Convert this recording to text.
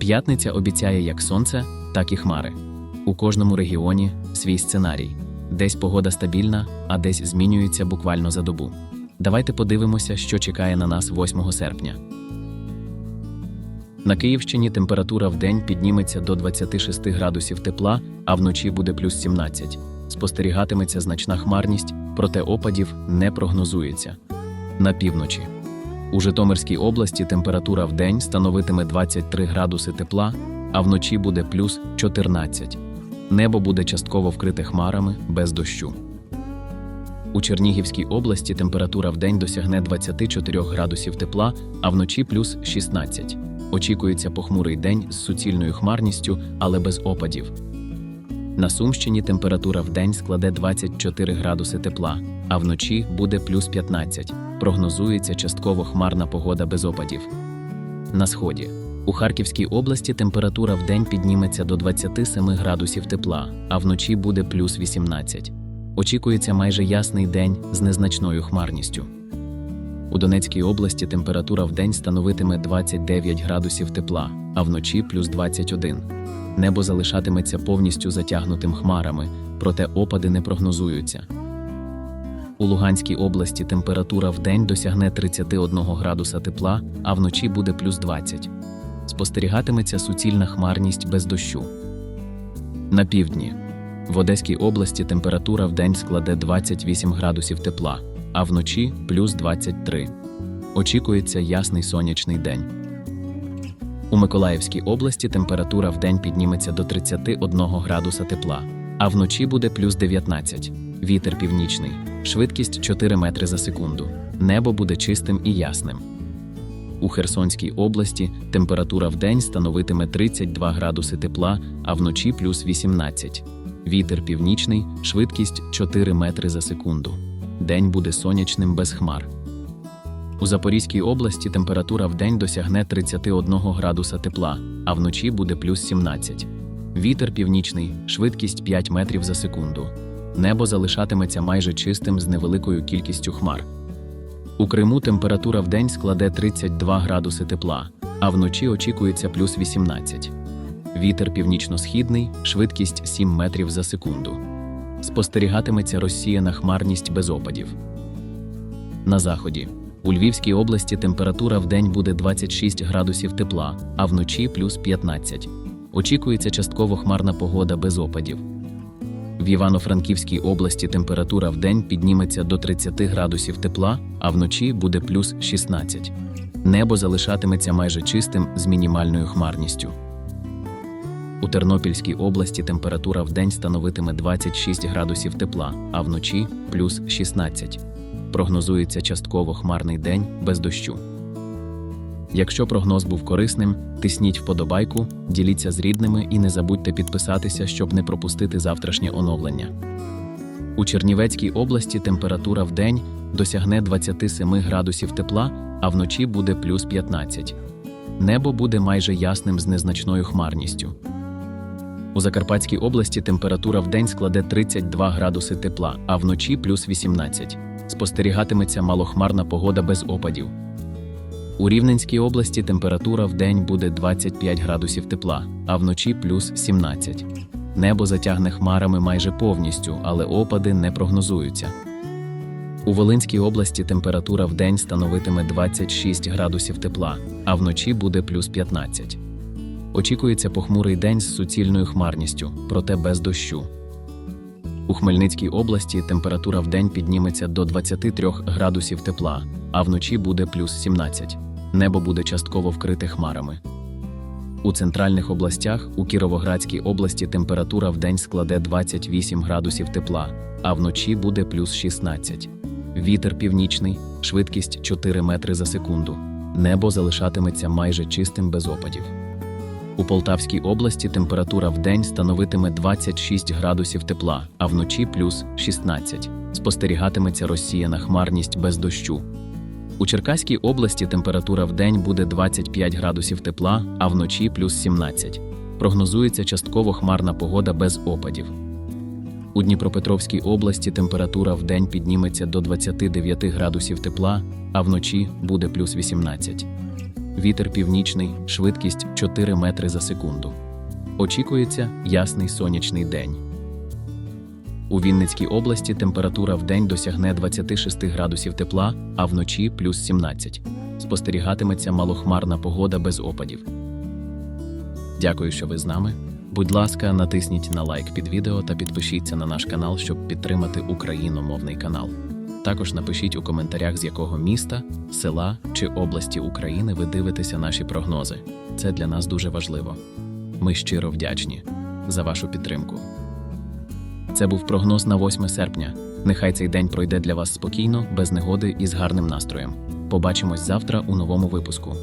П'ятниця обіцяє як сонце, так і хмари. У кожному регіоні свій сценарій. Десь погода стабільна, а десь змінюється буквально за добу. Давайте подивимося, що чекає на нас 8 серпня. На Київщині температура в день підніметься до 26 градусів тепла, а вночі буде плюс 17. Спостерігатиметься значна хмарність, проте опадів не прогнозується. На півночі. У Житомирській області температура в день становитиме 23 градуси тепла, а вночі буде плюс 14. Небо буде частково вкрите хмарами без дощу. У Чернігівській області температура в день досягне 24 градусів тепла, а вночі плюс 16. Очікується похмурий день з суцільною хмарністю, але без опадів. На Сумщині температура в день складе 24 градуси тепла, а вночі буде плюс 15. Прогнозується частково хмарна погода без опадів. На сході. У Харківській області температура в день підніметься до 27 градусів тепла, а вночі буде плюс 18. Очікується майже ясний день з незначною хмарністю. У Донецькій області температура в день становитиме 29 градусів тепла, а вночі плюс 21. Небо залишатиметься повністю затягнутим хмарами, проте опади не прогнозуються. У Луганській області температура в день досягне 31 градуса тепла, а вночі буде плюс 20. Спостерігатиметься суцільна хмарність без дощу. На півдні. В Одеській області температура в день складе 28 градусів тепла, а вночі плюс 23. Очікується ясний сонячний день. У Миколаївській області температура в день підніметься до 31 градуса тепла, а вночі буде плюс 19. Вітер північний, швидкість 4 метри за секунду. Небо буде чистим і ясним. У Херсонській області температура в день становитиме 32 градуси тепла, а вночі плюс 18. Вітер північний, швидкість 4 метри за секунду. День буде сонячним без хмар. У Запорізькій області температура в день досягне 31 градуса тепла, а вночі буде плюс 17. Вітер північний, швидкість 5 метрів за секунду. Небо залишатиметься майже чистим з невеликою кількістю хмар. У Криму температура в день складе 32 градуси тепла, а вночі очікується плюс 18. Вітер північно-східний, швидкість 7 метрів за секунду. Спостерігатиметься розсіяна хмарність без опадів. На заході. У Львівській області температура в день буде 26 градусів тепла, а вночі плюс 15. Очікується частково хмарна погода без опадів. В Івано-Франківській області температура в день підніметься до 30 градусів тепла, а вночі буде плюс 16. Небо залишатиметься майже чистим з мінімальною хмарністю. У Тернопільській області температура в день становитиме 26 градусів тепла, а вночі плюс 16. Прогнозується частково хмарний день без дощу. Якщо прогноз був корисним, тисніть вподобайку, діліться з рідними і не забудьте підписатися, щоб не пропустити завтрашнє оновлення. У Чернівецькій області температура в день досягне 27 градусів тепла, а вночі буде плюс 15. Небо буде майже ясним з незначною хмарністю. У Закарпатській області температура в день складе 32 градуси тепла, а вночі плюс 18. Спостерігатиметься малохмарна погода без опадів. У Рівненській області температура в день буде 25 градусів тепла, а вночі плюс 17. Небо затягне хмарами майже повністю, але опади не прогнозуються. У Волинській області температура в день становитиме 26 градусів тепла, а вночі буде плюс 15. Очікується похмурий день з суцільною хмарністю, проте без дощу. У Хмельницькій області температура в день підніметься до 23 градусів тепла, а вночі буде плюс 17. Небо буде частково вкрите хмарами. У центральних областях у Кіровоградській області температура в день складе 28 градусів тепла, а вночі буде плюс 16. Вітер північний, швидкість 4 метри за секунду. Небо залишатиметься майже чистим без опадів. У Полтавській області температура в день становитиме 26 градусів тепла, а вночі плюс 16. Спостерігатиметься розсіяна хмарність без дощу. У Черкаській області температура в день буде 25 градусів тепла, а вночі плюс 17. Прогнозується частково хмарна погода без опадів. У Дніпропетровській області температура в день підніметься до 29 градусів тепла, а вночі буде плюс 18. Вітер північний, швидкість 4 метри за секунду. Очікується ясний сонячний день. У Вінницькій області температура в день досягне 26 градусів тепла, а вночі плюс 17. Спостерігатиметься малохмарна погода без опадів. Дякую, що ви з нами. Будь ласка, натисніть на лайк під відео та підпишіться на наш канал, щоб підтримати україномовний канал. Також напишіть у коментарях, з якого міста, села чи області України ви дивитеся наші прогнози. Це для нас дуже важливо. Ми щиро вдячні за вашу підтримку. Це був прогноз на 8 серпня. Нехай цей день пройде для вас спокійно, без негоди і з гарним настроєм. Побачимось завтра у новому випуску.